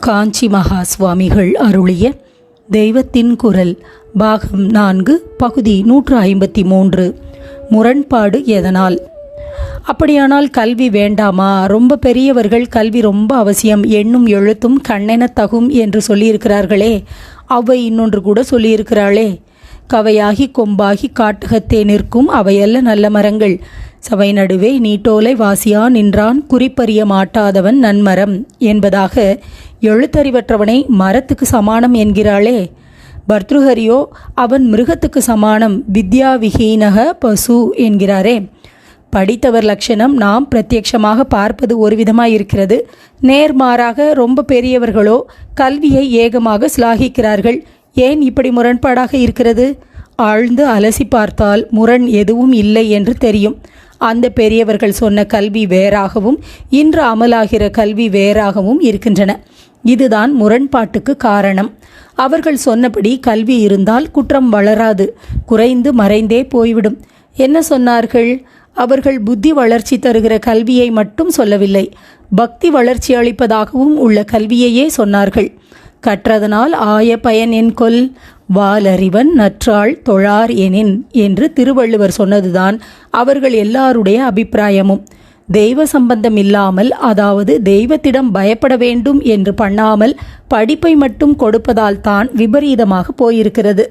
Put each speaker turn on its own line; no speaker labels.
காஞ்சி மகா சுவாமிகள் அருளிய தெய்வத்தின் குரல் பாகம் நான்கு பகுதி நூற்று ஐம்பத்தி மூன்று முரண்பாடு எதனால்? அப்படியானால் கல்வி வேண்டாமா? ரொம்ப பெரியவர்கள் கல்வி ரொம்ப அவசியம் எண்ணும் எழுத்தும் கண்ணென தகும் என்று சொல்லியிருக்கிறார்களே அவை இன்னொன்று கூட சொல்லியிருக்கிறாளே. கவையாகி கொம்பாகி காட்டகத்தே நிற்கும் அவையல்ல நல்ல மரங்கள். சபை நடுவே நீட்டோலை வாசியா நின்றான் குறிப்பறிய மாட்டாதவன் நன்மரம் என்பதாக எழுத்தறிவற்றவனை மரத்துக்கு சமானம் என்கிறாளே. பர்த்ருஹரியோ அவன் மிருகத்துக்கு சமானம் வித்யா விஹீனக பசு என்கிறாரே. படித்தவர் லட்சணம் நாம் பிரத்யட்சமாக பார்ப்பது ஒரு விதமாக இருக்கிறது. நேர்மாறாக ரொம்ப பெரியவர்களோ கல்வியை ஏகமாக சிலாகிக்கிறார்கள். ஏன் இப்படி முரண்பாடாக இருக்கிறது? ஆழ்ந்து அலசி பார்த்தால் முரண் எதுவும் இல்லை என்று தெரியும். அந்த பெரியவர்கள் சொன்ன கல்வி வேறாகவும் இன்று அமலாகிற கல்வி வேறாகவும் இருக்கின்றன. இதுதான் முரண்பாட்டுக்கு காரணம். அவர்கள் சொன்னபடி கல்வி இருந்தால் குற்றம் வளராது குறைந்து மறைந்தே போய்விடும். என்ன சொன்னார்கள்? அவர்கள் புத்தி வளர்ச்சி தருகிற கல்வியை மட்டும் சொல்லவில்லை பக்தி வளர்ச்சி அளிப்பதாகவும் உள்ள கல்வியையே சொன்னார்கள். கற்றதனால் ஆய பயன் என் கொல் வாலறிவன் நற்றாள் தொழார் எனின் என்று திருவள்ளுவர் சொன்னதுதான் அவர்கள் எல்லாருடைய அபிப்பிராயமும். தெய்வ சம்பந்தம் இல்லாமல் அதாவது தெய்வத்திடம் பயப்பட வேண்டும் என்று பண்ணாமல் படிப்பை மட்டும் கொடுப்பதால் தான் விபரீதமாக போயிருக்கிறது.